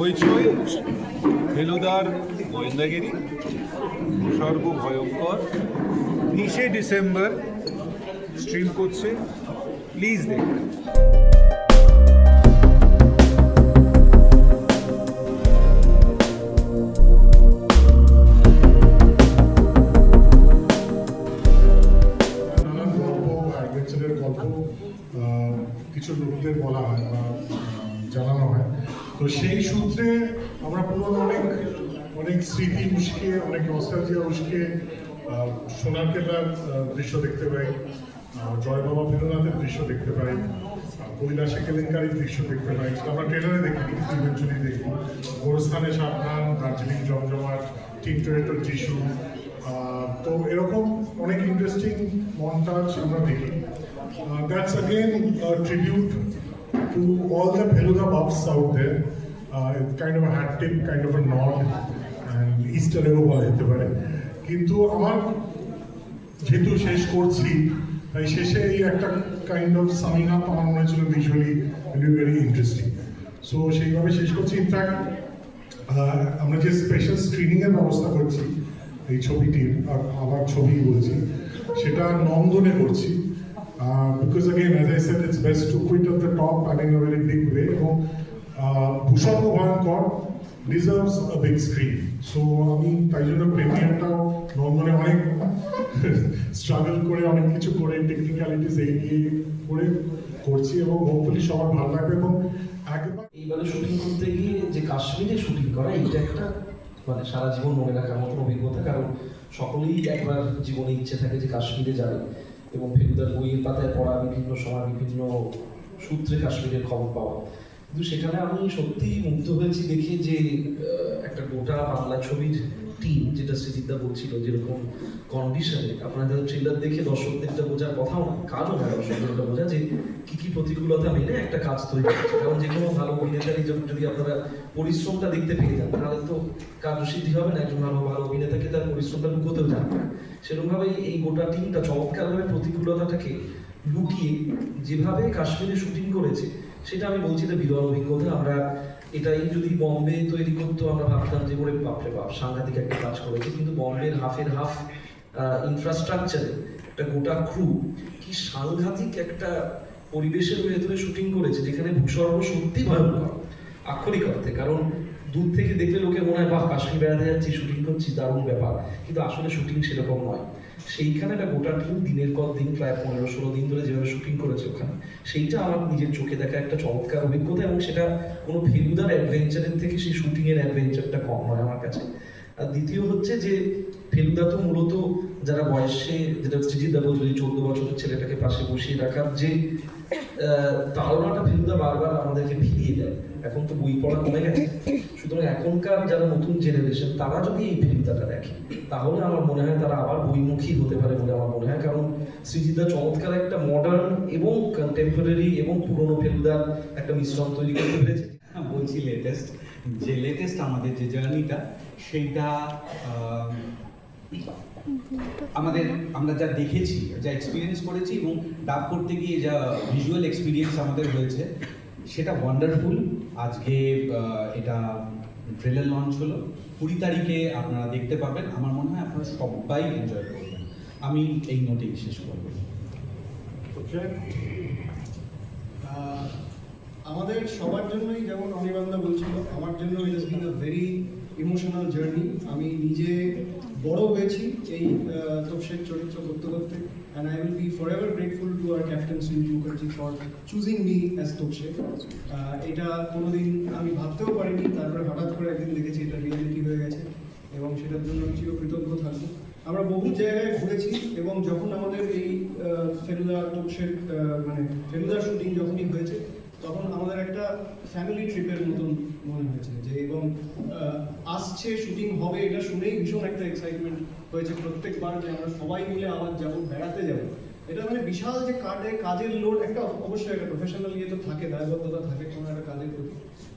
হইচই, ফেলুদার গোয়েন্দাগিরি, সর্বভয়ঙ্কর। বিশে December stream করছে প্লিজ দেখবেন কিছু লোকদের বলা হয় বা জানানো হয়। তো সেই সূত্রে আমরা পুরনো অনেক অনেক স্মৃতি উস্কে অনেক নস্টালজিয়া উস্কে সোনার কেল্লার আহ, দৃশ্য দেখতে পাই জয় বাবা ভীরনাথের দৃশ্য দেখতে পাই কৈলাসে কেলেঙ্কারির দৃশ্য দেখতে পাই। আমরা ট্রেলারে দেখি ইভেন্চুয়ালি দেখি। গোরস্থানে সাবধান দার্জিলিং জমজমাট টিন্টোরেটর যিশু তো এরকম অনেক ইন্টারেস্টিং মন্টাজ আমরা দেখি। That's again tribute to all the Feluda buffs out there kind of hat tip kind of not and Easter egg বলা যেতে পারে কিন্তু আমার যেহেতু শেষ করছি, তাই শেষে এই একটা কাইন্ড অফ সামিং আপ আমার মনে হচ্ছিল ভিজুয়ালি ভেরি ইন্টারেস্টিং সো সেইভাবে শেষ করছি ইনফ্যাক্ট আমরা যে স্পেশাল স্ক্রিনিং এর ব্যবস্থা করছি, এই ছবিটির আমার ছবি বলছি, সেটা নন্দনে করছি। Because again as I said it's best to quit of the top and in a very big way এবং আহ, Bhushan Bhayankar deserves a big screen so আমি তাই জন্য প্রিমিয়ারটাও নন্দনে অনেক স্ট্রাগল করে অনেক কিছু করে টেকনিক্যালিটিস এগিয়ে করে করছি এবং হোপফুলি সবার ভালো লাগবে এবং একবার এইবারে শুটিং করতে গিয়ে যে কাশ্মীরে শুটিং করা এটা একটা মানে সারা জীবন মনে রাখার মতো অভিজ্ঞতা কারণ সকলেই একবার জীবনে ইচ্ছে থাকে যে কাশ্মীরে যাবে। এবং ফেলুদার বইয়ের পাতায় পড়া বিভিন্ন সময় বিভিন্ন সূত্রে কাশ্মীরের খবর পাওয়া। কিন্তু সেখানে আমি সত্যিই মুগ্ধ হয়েছি দেখে যে একটা গোটা বাংলা ছবির টিম যেটা সৃজিতদা বলছিল যেরকম কন্ডিশনে আপনাদের ট্রেলার দেখে দর্শকদেরটা বোঝার কথাও না, কাজও না দর্শকদেরটা বোঝা যে কি কি প্রতিকূলতা মেনে একটা কাজ তৈরি করছে কারণ যে কোনো ভালো অভিনেতারই যদি- আপনারা পরিশ্রমটা দেখতে পেয়ে যান, তাহলে তো কার্যসিদ্ধি হবে না, একজন ভালো ভালো অভিনেতাকে তার পরিশ্রমটা লুকোতেও জানবে সেরকমভাবে এই গোটা টিমটা চমৎকারভাবে প্রতিকূলতাটাকে লুকিয়ে যেভাবে কাশ্মীরে শুটিং করেছে সেটা আমি বলছি যে বিরল অভিজ্ঞতা। আমরা এটাই যদি বম্বে তৈরি করতো, আমরা ভাবতাম যে, ওরে বাপরে বাপ, সাংঘাতিক একটা কাজ করেছে। কিন্তু বম্বের হাফের হাফ ইনফ্রাস্ট্রাকচারে একটা গোটা ক্রু কি সাংঘাতিক একটা পরিবেশের ভেতরে শুটিং করেছে, যেখানে ভূস্বর্গ সত্যি ভয়ঙ্কর, আক্ষরিক অর্থে। কারণ দূর থেকে দেখলে লোকে মনে হয়, বাহ, কাশ্মীর বেড়াতে যাচ্ছি, শুটিং করছি, দারুণ ব্যাপার। কিন্তু আসলে শুটিং সেরকম নয়। সেইখানে একটা গোটা টিম দিনের পর দিন, প্রায় পনেরো ষোলো দিন ধরে যেভাবে শুটিং করেছে ওখানে, সেইটা আমার নিজের চোখে দেখা একটা চমৎকার অভিজ্ঞতা এবং সেটা কোনো ফেলুদার অ্যাডভেঞ্চারের থেকে সেই শুটিংয়ের অ্যাডভেঞ্চারটা কম নয় আমার কাছে। আর দ্বিতীয় হচ্ছে যে, ফেলুদা তো মূলত যারা বয়সে, যেটা চোদ্দ বছরের ছেলেটাকে পাশে বসিয়ে রাখার যে তাড়নাটা ফেলুদা বারবার আমাদেরকে ফিরিয়ে দেয়। এখন তো বই পড়া কমে গেছে। সুতরাং এখনকার যারা নতুন জেনারেশন তারা যদি এই ফেলুদাটা দেখে তাহলে আমার মনে হয় তারা আবার বইমুখী হতে পারে বলে আমার মনে হয়। কারণ সৃজিতদা চমৎকার একটা মডার্ন এবং কন্টেম্পোরারি এবং পুরনো ফেলুদার একটা মিশ্রণ তৈরি করতে পেরেছে। হ্যাঁ, বলছি লেটেস্ট যে লেটেস্ট আমাদের যে জার্নিটা সেইটা আমাদের, আমরা যা দেখেছি, যা এক্সপিরিয়েন্স করেছি এবং ডাব করতে গিয়ে যা ভিজুয়াল এক্সপিরিয়েন্স আমাদের হয়েছে, সেটা ওয়ান্ডারফুল আজকে এটা ট্রেলার লঞ্চ হলো। কুড়ি তারিখে আপনারা দেখতে পাবেন। আমার মনে হয় আপনারা সবাই এনজয় করবেন। আমি এই নোটেই শেষ করব। আমাদের সবার জন্যই যেমন অনির্বাণদা বলছিল, আমার জন্য it been a very emotional journey আমি নিজে বড় হয়েছি এই তোপসের চরিত্র করতে করতে। And I will be for ever grateful to our captain Sunil Mukherjee for choosing me as Topshe এটা কোনোদিন আমি ভাবতেও পারিনি, তারপরে হঠাৎ করে একদিন দেখেছি এটা রিয়েলিটি হয়ে গেছে এবং সেটার জন্য আমি চিরকৃতজ্ঞ থাকব। আমরা বহু জায়গায় ঘুরেছি এবং যখন আমাদের এই ফেলুদা তোপসের মানে ফেলুদা শুটিং যখনই হয়েছে তখন আমাদের একটা ফ্যামিলি ট্রিপের মতন মনে হয়েছে যে এবং আসছে শুটিং হবে এটা শুনেই ভীষণ একটা এক্সাইটমেন্ট হয়েছে প্রত্যেকবার যে আমরা সবাই মিলে আবার যাব, বেড়াতে যাব। এটা মানে বিশাল যে কাজে, কাজের লোড একটা অবশ্যই একটা প্রফেশনাল ইয়ে তো থাকে, দায়বদ্ধতা থাকে কোনো একটা কাজের প্রতি।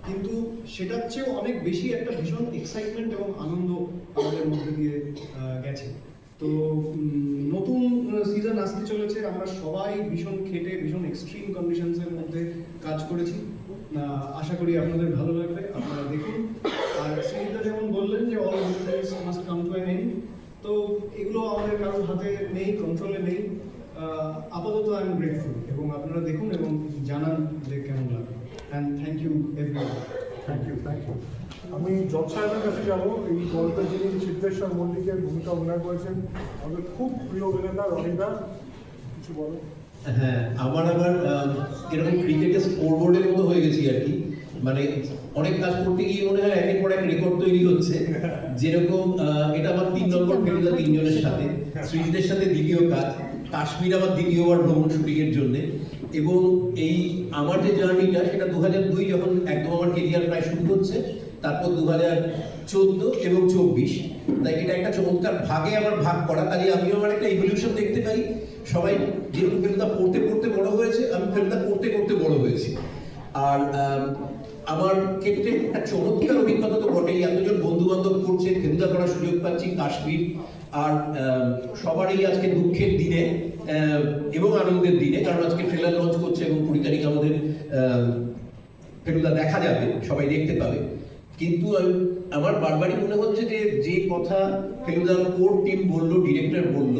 কিন্তু সেটার চেয়েও অনেক বেশি একটা ভীষণ এক্সাইটমেন্ট এবং আনন্দ আমাদের মধ্যে দিয়ে গেছে। তো সিজন আসতে চলেছে। আমরা সবাই ভীষণ খেটে, ভীষণ এক্সট্রিম কন্ডিশনসের মধ্যে কাজ করেছি। আশা করি আপনাদের ভালো লাগবে। আপনারা দেখুন। আর সিরিজটা যেমন বললেন যে all must come to end তো এগুলো আমাদের কারোর হাতে নেই কন্ট্রোলে নেই। আপাতত আই এম গ্রেটফুল এবং আপনারা দেখুন এবং জানান যে কেমন লাগে and thank you everyone thank you thank you আমি জজ সাহেবের কাছে যাব। এই গল্পে যিনি সিদ্ধেশ্বর মল্লিকের ভূমিকা অভিনয় করেছেন আমাদের খুব প্রিয় অভিনেতা রনিদা কিছু বলো? হ্যাঁ আমার আবার এরকম ক্রিকেটে স্কোর বোর্ডের মতো হয়ে গেছি আর কি। মানে অনেক কাজ করতে গিয়ে মনে হয় একের পর এক রেকর্ড তৈরি হচ্ছে। যেরকম এটা আমার তিন নম্বর ফেরিদা তিনজনের সাথে। সৃজিতের সাথে দ্বিতীয় কাজ। কাশ্মীর আমার দ্বিতীয়বার ভ্রমণ শুটিং এর জন্য। এবং এই আমার যে জার্নিটা সেটা দু হাজার দুই যখন একদম আমার কেরিয়ার প্রায় শুরু হচ্ছে তারপর দু হাজার চোদ্দ এবং চব্বিশ। তাই এটা একটা চমৎকার ভাগে আমার ভাগ করা। তাই আমিও আমার একটা ইভলিউশন দেখতে পাই। সবাই যেরকম ফেলুদা পড়তে পড়তে বড় হয়েছে আমি ফেলুদা করতে করতে বড় হয়েছি। আর আম, আমার ক্ষেত্রে একটা চমৎকার অভিজ্ঞতা তো বটেই। এতজন বন্ধু বান্ধব করছে ফেলুদা করার সুযোগ পাচ্ছি কাশ্মীর। আর সবারই আজকে দুঃখের দিনে এবং আনন্দের দিনে কারণ আজকে ট্রেলার লঞ্চ করছে এবং কুড়ি তারিখ আমাদের আম, ফেলুদা দেখা যাবে সবাই দেখতে পাবে। কিন্তু আমার বারবারই মনে হচ্ছে যে যে কথা ফেলুদার কোর টিম বলল ডিরেক্টর বলল।